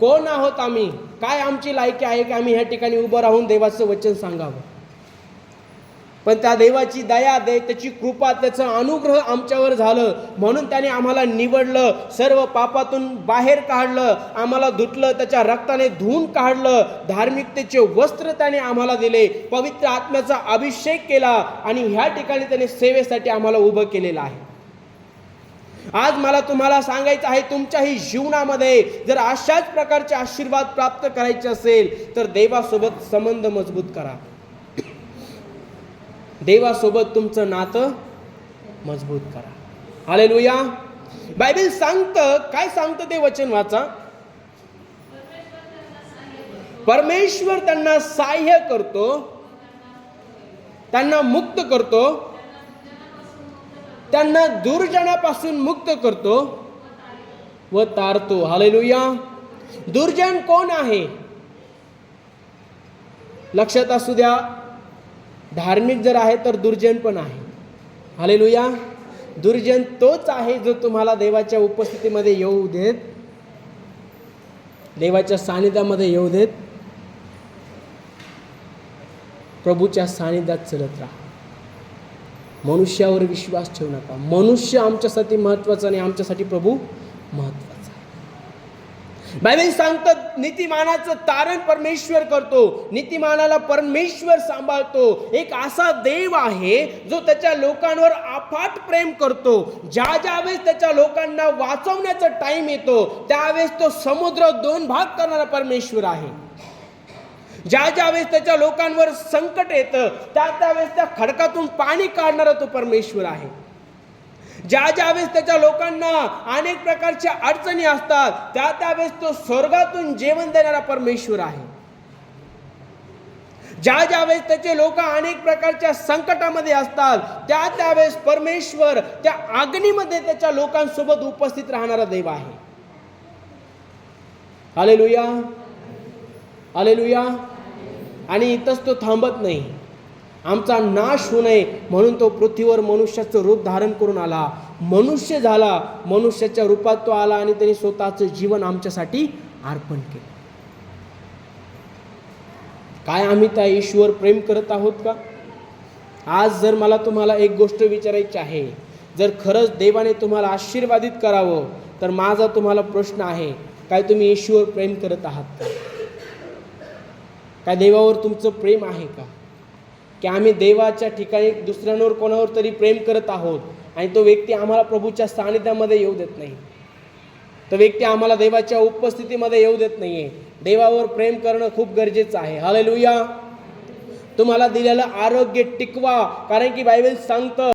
कोण आहोत आम्ही? काय आमची लायकी आहे की आम्ही ह्या ठिकाणी उभं राहून देवाचं वचन सांगावं? पण त्या देवाची दया दे त्याची कृपा त्याचं अनुग्रह आमच्यावर झालं. म्हणून त्याने आम्हाला निवडलं सर्व पापातून बाहेर काढलं आम्हाला धुतलं त्याच्या रक्ताने धुवून काढलं. धार्मिकतेचे वस्त्र त्याने आम्हाला दिले पवित्र आत्म्याचा अभिषेक केला आणि ह्या ठिकाणी त्याने सेवेसाठी आम्हाला उभं केलेलं आहे. आज मला तुम्हाला सांगायचं आहे तुमच्याही जीवनामध्ये जर अशाच प्रकारचे आशीर्वाद प्राप्त करायचे असेल तर देवासोबत संबंध मजबूत करा. देवासोबत तुमचं नातं मजबूत करा. आले लुया बायबल सांगतं काय सांगतं ते वचन वाचा. परमेश्वर त्यांना साह्य करतो त्यांना मुक्त करतो त्यांना दुर्जनापासून मुक्त करतो व तारतो. हालेलुया. दुर्जन कोण आहे? लक्षात असू द्या धार्मिक जर आहे तर दुर्जन पण आहे. हालेलुया. दुर्जन तोच आहे जो तुम्हाला देवाच्या उपस्थितीमध्ये येऊ देत देवाच्या सानिध्यामध्ये येऊ देत प्रभूच्या सानिध्यात चलत राहा. मनुष्यावर विश्वास ठेवू नका. मनुष्य आमच्यासाठी महत्त्वाचा आणि आमच्यासाठी प्रभू महत्त्वाचा बायबल सांगतात नीतिमानाचं तारण परमेश्वर करतो. नीतिमानाला परमेश्वर सांभाळतो. एक असा देव आहे जो त्याच्या लोकांवर अफाट प्रेम करतो. ज्या ज्या वेळेस त्याच्या लोकांना वाचवण्याचा टाईम येतो त्यावेळेस तो समुद्र दोन भाग करणारा परमेश्वर आहे. ज्या ज्या वेळेस त्याच्या लोकांवर संकट येतं त्या त्यावेळेस त्या खडकातून पाणी काढणारा तो परमेश्वर आहे. ज्या ज्या वेळेस त्याच्या लोकांना अनेक प्रकारच्या अडचणी असतात त्या त्यावेळेस तो स्वर्गातून जेवण देणारा परमेश्वर आहे. ज्या ज्या वेळेस त्याचे लोक अनेक प्रकारच्या संकटामध्ये असतात त्या त्यावेळेस परमेश्वर त्या अग्नीमध्ये त्याच्या लोकांसोबत उपस्थित राहणारा देव आहे. आले लुया आले लुया आणि इथंच तो थांबत नाही. आमचा नाश होऊ नये म्हणून तो पृथ्वीवर मनुष्याचं रूप धारण करून आला. मनुष्य झाला मनुष्याच्या रूपात तो आला आणि त्याने स्वतःचं जीवन आमच्यासाठी अर्पण केलं. काय आम्ही त्या ईश्वर प्रेम करत आहोत का? आज जर मला तुम्हाला एक गोष्ट विचारायची आहे जर खरंच देवाने तुम्हाला आशीर्वादित करावं तर माझा तुम्हाला प्रश्न आहे काय तुम्ही ईश्वर प्रेम करत आहात का? काय देवावर तुमचं प्रेम आहे का? की आम्ही देवाच्या ठिकाणी दुसऱ्यांवर कोणावर तरी प्रेम करत आहोत आणि तो व्यक्ती आम्हाला प्रभूच्या सानिध्यामध्ये येऊ देत नाही. तो व्यक्ती आम्हाला देवाच्या उपस्थितीमध्ये येऊ देत नाही आहे देवावर प्रेम करणं खूप गरजेचं आहे. हालेलुया तुम्हाला दिलेलं आरोग्य टिकवा. कारण की बायबल सांगतं